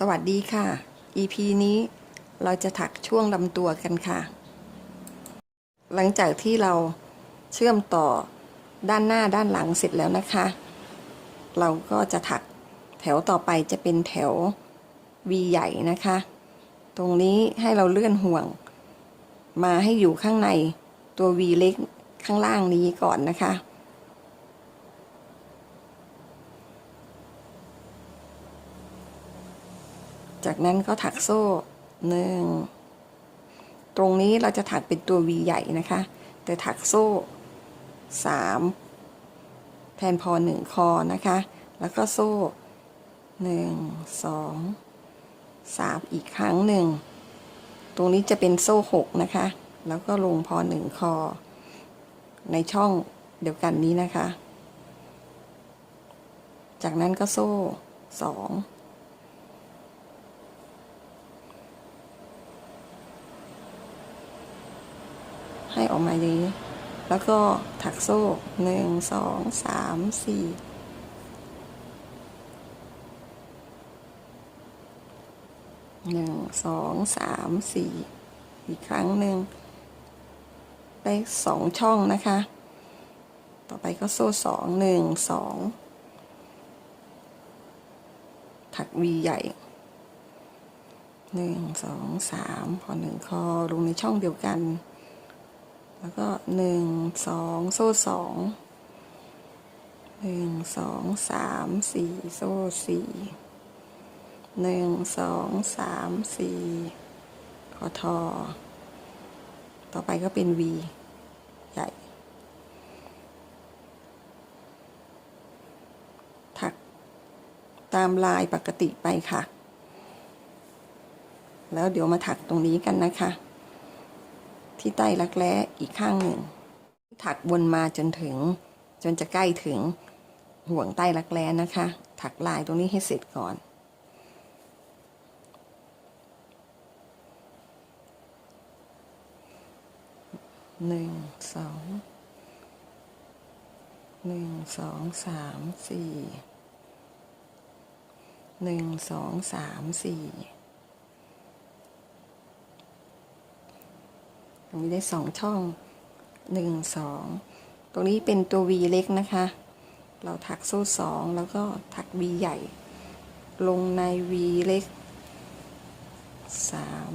สวัสดีค่ะ EP นี้เราจะถักช่วงลำตัวกันค่ะ หลังจากที่เราเชื่อมต่อด้านหน้าด้านหลังเสร็จแล้วนะคะ เราก็จะถักแถวต่อไปจะเป็นแถว V ใหญ่นะคะ ตรงนี้ให้เราเลื่อนห่วง มาให้อยู่ข้างในตัว V เล็กข้างล่างนี้ก่อนนะคะ จากนั้นก็ถักโซ่หนึ่งตรงนี้เราจะถักเป็นตัว V ใหญ่นะคะ แต่ถักโซ่ 3 แทนพอ 1 คอนะคะ แล้วก็โซ่ 1 2 3 อีกครั้งหนึ่ง ตรงนี้จะเป็นโซ่ 6 นะคะ แล้วก็ลงพอ 1 คอ ในช่องเดียวกันนี้นะคะ จากนั้นก็โซ่ 2 ให้ออกมาอย่างนี้ แล้วก็ถักโซ่หนึ่งสองสามสี่หนึ่งสองสามสี่อีกครั้งหนึ่งได้สองช่องนะคะ ต่อไปก็โซ่สองหนึ่งสองถักวีใหญ่หนึ่งสองสามพอหนึ่งคอลงในช่องเดียวกัน แล้วก็หนึ่งสองโซ่สองหนึ่งสองสามสี่โซ่สี่หนึ่งสองสามสี่ขอทอ ต่อไปก็เป็น V ใหญ่ ถักตามลายปกติไปค่ะ แล้วเดี๋ยวมาถักตรงนี้กันนะคะ ที่ใต้รักแร้อีกข้างหนึ่ง ถักวนมาจนถึง จนจะใกล้ถึงห่วงใต้รักแร้นะคะ ถักลายตรงนี้ให้เสร็จก่อน หนึ่งสองหนึ่งสองสามสี่หนึ่งสองสามสี่ รงนี้ได้สองช่องหนึ่งสองตรงนี้เป็นตัว V เล็กนะคะ เราถักโซ่สองแล้วก็ถัก V ใหญ่ ลงใน V เล็กสาม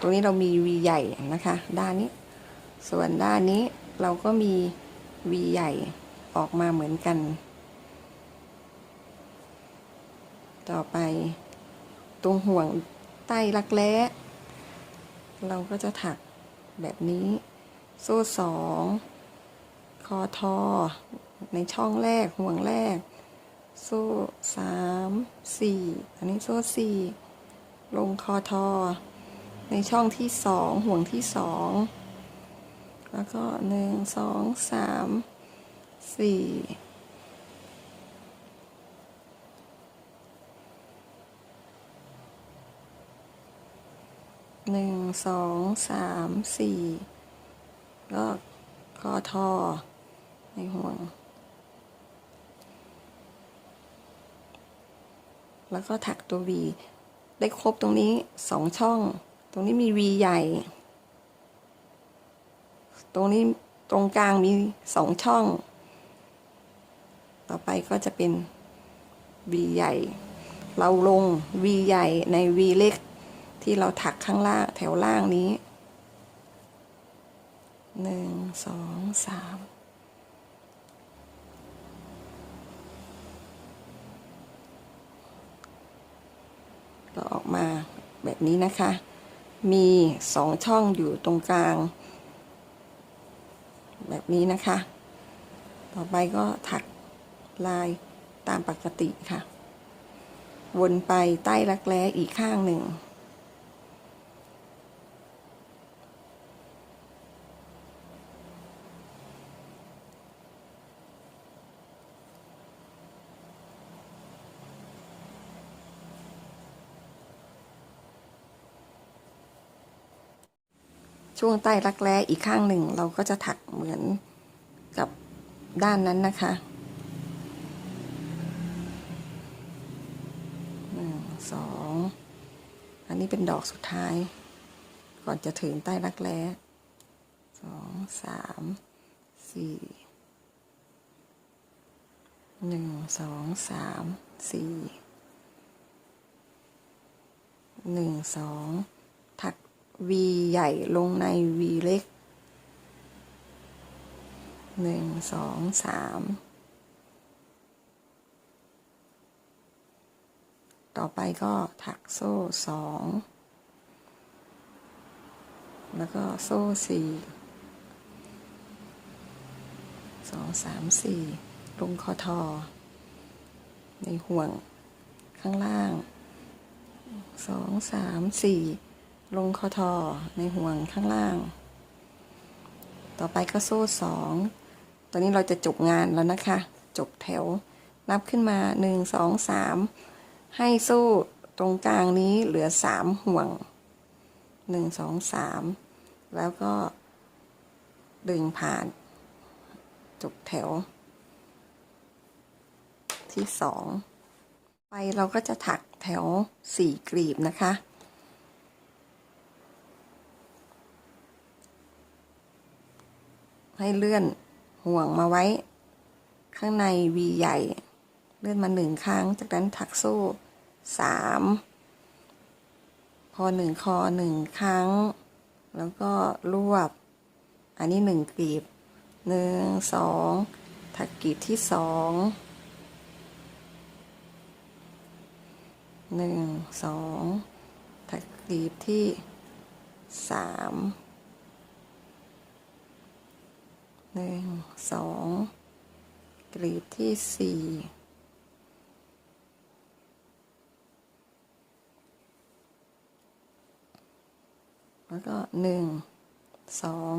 ตรงนี้เรามี V ใหญ่นะคะ ด้านนี้ ส่วนด้านนี้เราก็มี V ใหญ่ออกมาเหมือนกัน ต่อไปตรงห่วงใต้รักแร้เราก็จะถักแบบนี้โซ่สองคอทอ ในช่องแรกห่วงแรก โซ่สามสี่อันนี้โซ่สี่ลงคอทอ ในช่องที่สองห่วงที่สองแล้วก็หนึ่งสองสามสี่ หนึ่งสองสามสี่ก็คอทอในห่วง แล้วก็ถักตัว V ได้ครบตรงนี้สองช่อง ตรงนี้มี V ใหญ่ ตรงนี้ตรงกลางมีสองช่อง ต่อไปก็จะเป็น V ใหญ่ เราลง V ใหญ่ใน V เล็ก ที่เราถักข้างล่างแถวล่างนี้หนึ่งสองสามก็ออกมาแบบนี้นะคะ มีสองช่องอยู่ตรงกลาง แบบนี้นะคะ ต่อไปก็ถักลายตามปกติค่ะ วนไปใต้รักแร้อีกข้างหนึ่ง ช่วงใต้รักแร้อีกข้างหนึ่ง เราก็จะถักเหมือนกับด้านนั้นนะคะหนึ่งสองอันนี้เป็นดอกสุดท้าย ก่อนจะถึงใต้รักแร้สองสามสี่หนึ่งสองสามสี่หนึ่งสอง V ใหญ่ลงใน V เล็ก หนึ่ง สอง สาม ต่อไปก็ถักโซ่สอง แล้วก็โซ่สี่สอง สาม สี่ ลงคอทอ ในห่วงข้างล่าง สอง สาม สี่ ลงคอทอในห่วงข้างล่าง ต่อไปก็โซ่สองตอนนี้เราจะจบงานแล้วนะคะ จบแถว นับขึ้นมาหนึ่งสองสามให้โซ่ตรงกลางนี้เหลือสามห่วงหนึ่งสองสามแล้วก็ดึงผ่าน จบแถว ที่สองไปเราก็จะถักแถวสี่กลีบนะคะ ให้เลื่อนห่วงมาไว้ ข้างใน V ใหญ่ เลื่อนมาหนึ่งครั้ง จากนั้นถักโซ่สามพอหนึ่งคอหนึ่งครั้ง แล้วก็รวบ อันนี้หนึ่งกลีบหนึ่งสองถักกลีบที่สองหนึ่งสองถักกลีบที่สาม หนึ่งสองกลีบที่สี่แล้วก็หนึ่งสอง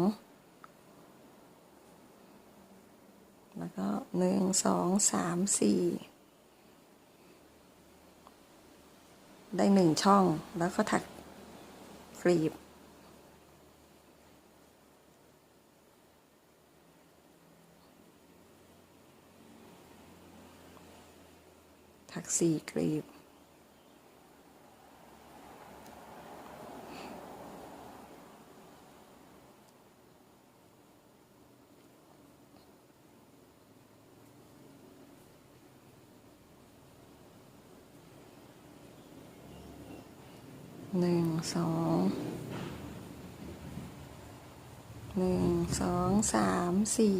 แล้วก็หนึ่งสองสามสี่ได้หนึ่งช่องแล้วก็ถักกลีบ ถักสี่กลีบ หนึ่งสอง หนึ่งสองสามสี่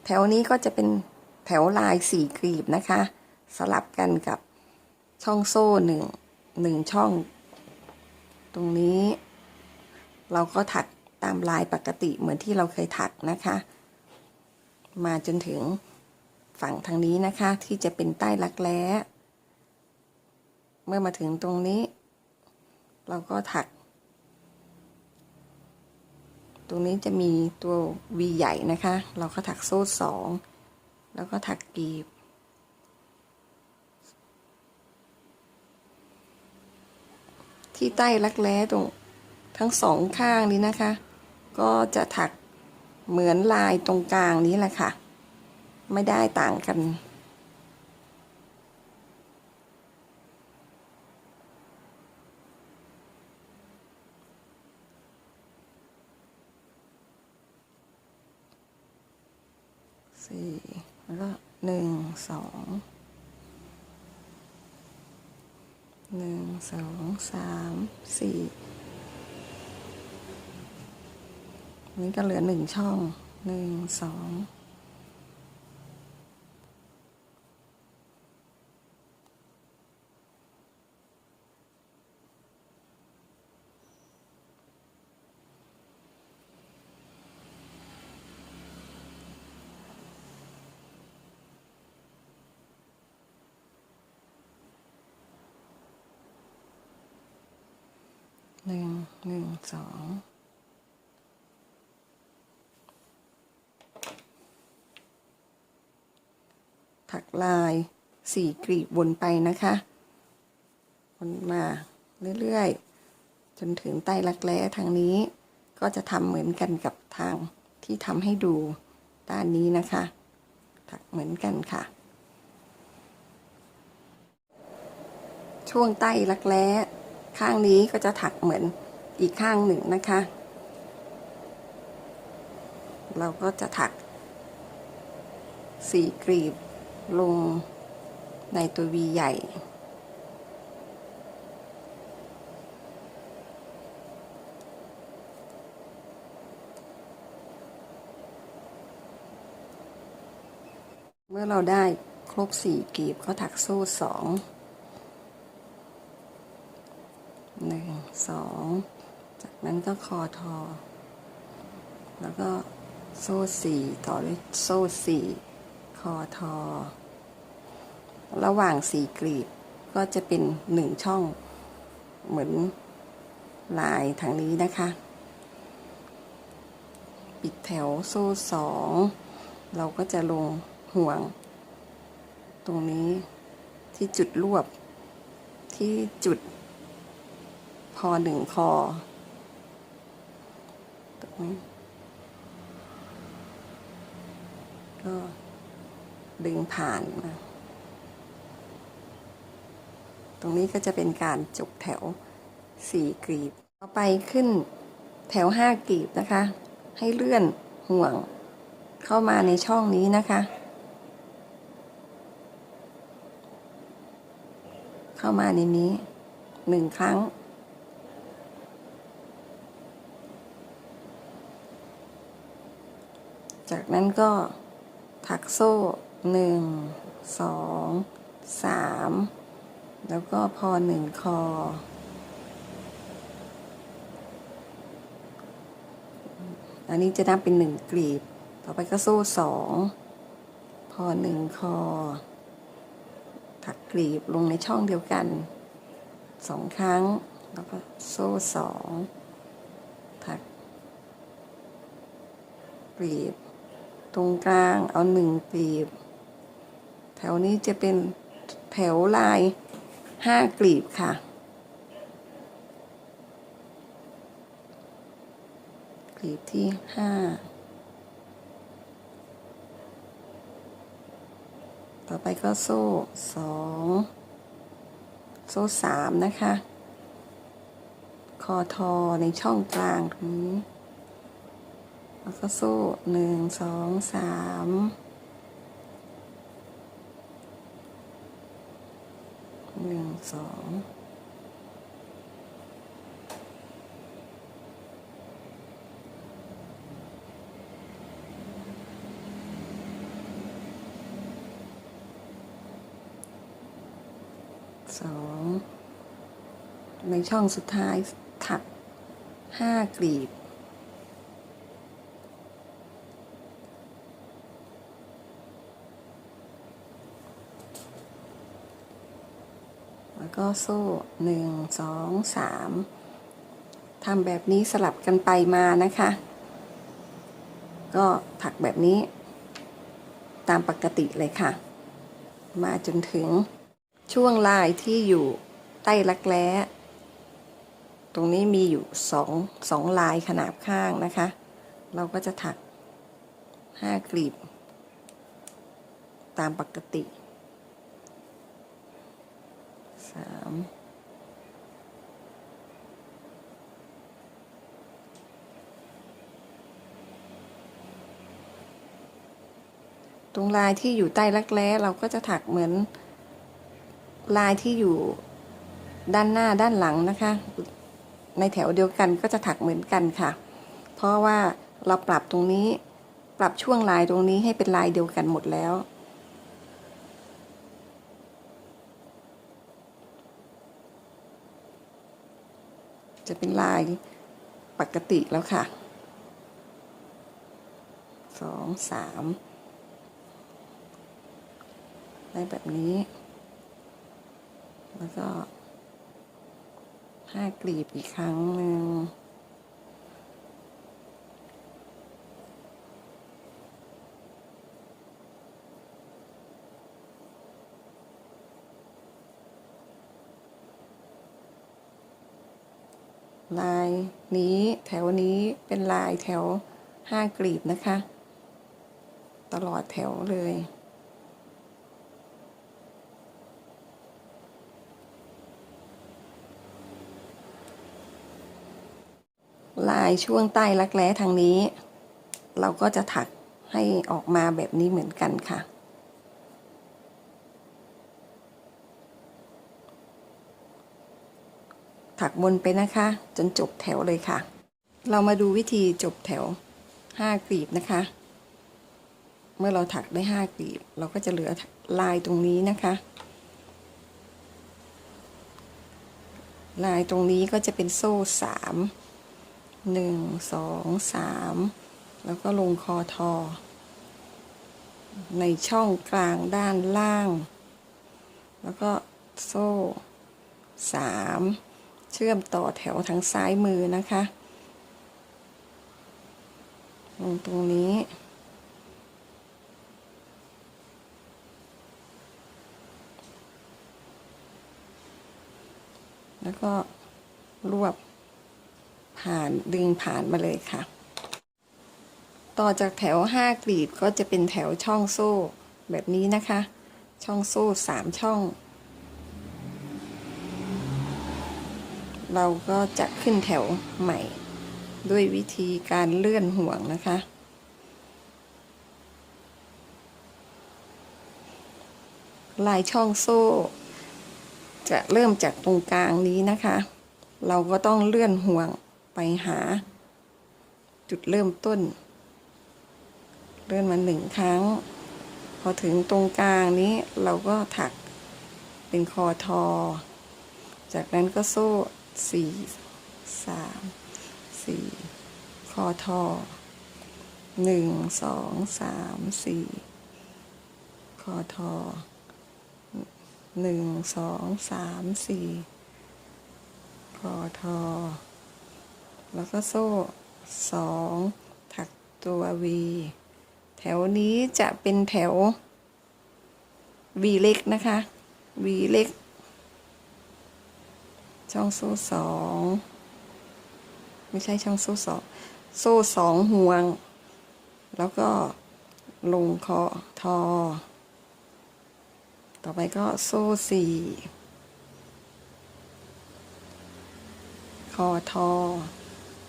แถวนี้ก็จะเป็นแถวลายสี่กลีบนะคะ สลับกันกับช่องโซ่หนึ่งหนึ่งช่อง ตรงนี้ เราก็ถักตามลายปกติเหมือนที่เราเคยถักนะคะ มาจนถึงฝั่งทางนี้นะคะที่จะเป็นใต้รักแร้ เมื่อมาถึงตรงนี้ เราก็ถัก ตรงนี้จะมีตัว V ใหญ่นะคะ เราก็ถักโซ่สอง แล้วก็ถักกลีบ ที่ใต้รักแร้ตรงทั้งสองข้างนี้นะคะ ก็จะถักเหมือนลายตรงกลางนี้แหละค่ะ ไม่ได้ต่างกัน สี่ แล้วก็หนึ่งสองหนึ่งสองสามสี่นี่ก็เหลือหนึ่งช่องหนึ่งสองหนึ่งหนึ่ง สองถักลายสี่กลีบวนไปนะคะ วนมาเรื่อยๆ จนถึงใต้รักแร้ทางนี้ ก็จะทำเหมือนกันกับทางที่ทำให้ดูด้านนี้นะคะ ถักเหมือนกันค่ะ ช่วงใต้รักแร้ข้างนี้ก็จะถักเหมือน อีกข้างหนึ่งนะคะ เราก็จะถักสี่กรีบลงในตัววีใหญ่เมื่อเราได้ครบสี่กลีบก็ถักโซ่สองหนึ่งสอง นั้นก็คอทอ แล้วก็โซ่สี่ต่อด้วยโซ่สี่คอทอ ระหว่างสี่กลีบก็จะเป็นหนึ่งช่อง เหมือนลายทางนี้นะคะ ปิดแถวโซ่สองเราก็จะลงห่วง ตรงนี้ที่จุดรวบที่จุดพอหนึ่งคอ ก็ดึงผ่านมาตรงนี้ก็จะเป็นการจบแถวสี่กลีบต่อไปขึ้นแถวห้ากลีบนะคะ ให้เลื่อนห่วงเข้ามาในช่องนี้นะคะ เข้ามาในนี้หนึ่งครั้ง จากนั้นก็ถักโซ่หนึ่งสองสามแล้วก็พอหนึ่งคอ อันนี้จะนับเป็นหนึ่งกลีบ ต่อไปก็โซ่สองพอหนึ่งคอ ถักกลีบลงในช่องเดียวกันสองครั้ง แล้วก็โซ่สองถักกลีบ ตรงกลางเอาหนึ่งกลีบ แถวนี้จะเป็นแถวลายห้ากลีบค่ะ กลีบที่ห้าต่อไปก็โซ่สองโซ่สามนะคะ คอทอในช่องกลางตรงนี้ แล้วก็โซ่หนึ่งสองสามหนึ่งสองสองในช่องสุดท้ายถักห้ากลีบ แล้ว ก็โซ่หนึ่งสองสามทำแบบนี้สลับกันไปมานะคะ ก็ถักแบบนี้ ตามปกติเลยค่ะ มาจนถึงช่วงลายที่อยู่ใต้รักแร้ตรงนี้มีอยู่สองสองลายขนาบข้างนะคะ เราก็จะถักห้ากลีบ ตามปกติ สามตรงลายที่อยู่ใต้รักแร้เราก็จะถักเหมือน ลายที่อยู่ด้านหน้าด้านหลังนะคะ ในแถวเดียวกันก็จะถักเหมือนกันค่ะ เพราะว่าเราปรับตรงนี้ปรับช่วงลายตรงนี้ให้เป็นลายเดียวกันหมดแล้ว จะเป็นลายปกติแล้วค่ะสองสามได้แบบนี้ แล้วก็ห้ากลีบอีกครั้งหนึ่ง ลายนี้แถวนี้เป็นลายแถวห้ากลีบนะคะ ตลอดแถวเลย ลายช่วงใต้รักแร้ทางนี้ เราก็จะถักให้ออกมาแบบนี้เหมือนกันค่ะ ถักบนไปนะคะ จนจบแถวเลยค่ะ เรามาดูวิธีจบแถวห้ากลีบนะคะ เมื่อเราถักได้ห้ากลีบ เราก็จะเหลือลายตรงนี้นะคะ ลายตรงนี้ก็จะเป็นโซ่สามหนึ่งสองสามแล้วก็ลงคอทอ ในช่องกลางด้านล่าง แล้วก็โซ่สาม เชื่อมต่อแถวทางซ้ายมือนะคะ ลงตรงนี้ แล้วก็รวบผ่านดึงผ่านมาเลยค่ะ ต่อจากแถวห้ากลีบก็จะเป็นแถวช่องโซ่แบบนี้นะคะ ช่องโซ่สามช่อง เราก็จะขึ้นแถวใหม่ ด้วยวิธีการเลื่อนห่วงนะคะ ลายช่องโซ่ จะเริ่มจากตรงกลางนี้นะคะ เราก็ต้องเลื่อนห่วงไปหา จุดเริ่มต้น เลื่อนมาหนึ่งครั้ง พอถึงตรงกลางนี้เราก็ถักเป็นคอทอ จากนั้นก็โซ่ สี่สามสี่คอทอหนึ่งสองสามสี่คอทอหนึ่งสองสามสี่คอทอ แล้วก็โซ่สองถักตัว V แถวนี้จะเป็นแถว V เล็กนะคะ V เล็ก ช่องโซ่สองไม่ใช่ช่องโซ่สองโซ่สองห่วง แล้วก็ลงคอทอ ต่อไปก็โซ่สี่คอทอ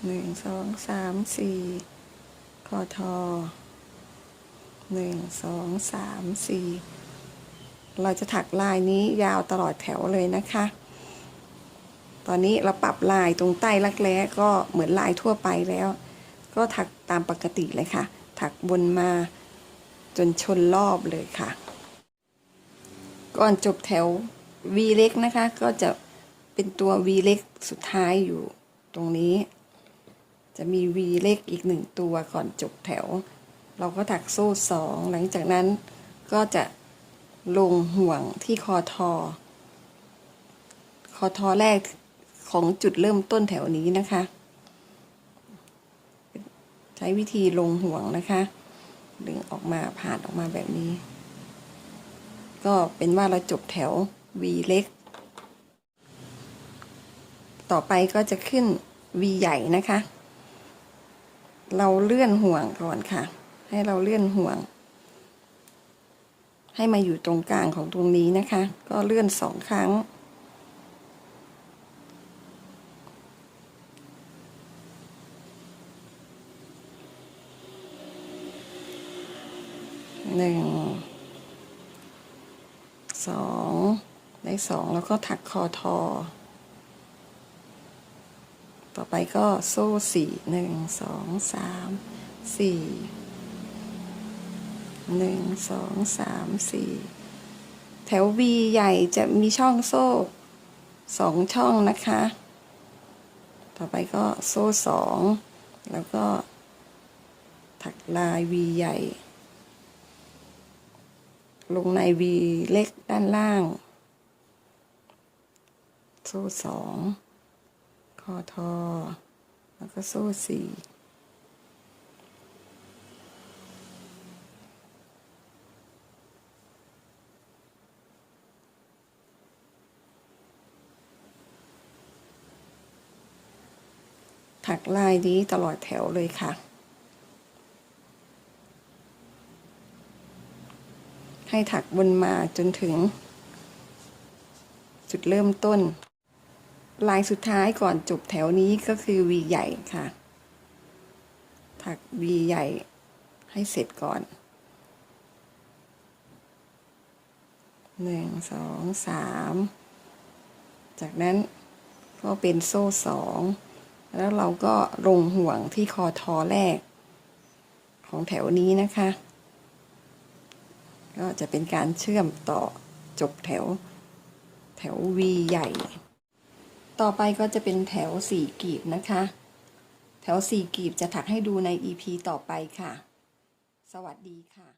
หนึ่งสองสามสี่คอทอหนึ่งสองสามสี่เราจะถักลายนี้ยาวตลอดแถวเลยนะคะ ตอนนี้เราปรับลายตรงใต้รักแร้ก็เหมือนลายทั่วไปแล้ว ก็ถักตามปกติเลยค่ะ ถักบนมาจนชนรอบเลยค่ะ ก่อนจบแถว V เล็กนะคะ ก็จะเป็นตัว V เล็กสุดท้ายอยู่ตรงนี้ จะมี V เล็กอีกหนึ่งตัวก่อนจบแถว เราก็ถักโซ่สองหลังจากนั้นก็จะลงห่วงที่คอทอ คอทอแรก ของจุดเริ่มต้นแถวนี้นะคะ ใช้วิธีลงห่วงนะคะ ดึงออกมาผ่านออกมาแบบนี้ ก็เป็นว่าเราจบแถว V เล็ก ต่อไปก็จะขึ้น V ใหญ่นะคะ เราเลื่อนห่วงก่อนค่ะ ให้เราเลื่อนห่วง ให้มาอยู่ตรงกลางของตรงนี้นะคะ ก็เลื่อนสองครั้ง หนึ่งสองได้สองแล้วก็ถักคอทอ ต่อไปก็โซ่สี่หนึ่งสองสามสี่หนึ่งสองสามสี่แถว V ใหญ่จะมีช่องโซ่สองช่องนะคะ ต่อไปก็โซ่สองแล้วก็ถักลาย V ใหญ่ ลงใน V เล็กด้านล่าง โซ่สองคอทอ แล้วก็โซ่สี่ถักลายนี้ตลอดแถวเลยค่ะ ให้ถักวนมาจนถึง จุดเริ่มต้น ลายสุดท้ายก่อนจบแถวนี้ก็คือ V ใหญ่ค่ะ ถัก V ใหญ่ให้เสร็จก่อนหนึ่งสองสามจากนั้นก็เป็นโซ่สองแล้วเราก็ลงห่วงที่คอทอแรก ของแถวนี้นะคะ ก็จะเป็นการเชื่อมต่อจบแถวแถว V ใหญ่ ต่อไปก็จะเป็นแถวสี่กีบนะคะ แถวสี่กีบจะถักให้ดูใน EP ต่อไปค่ะ สวัสดีค่ะ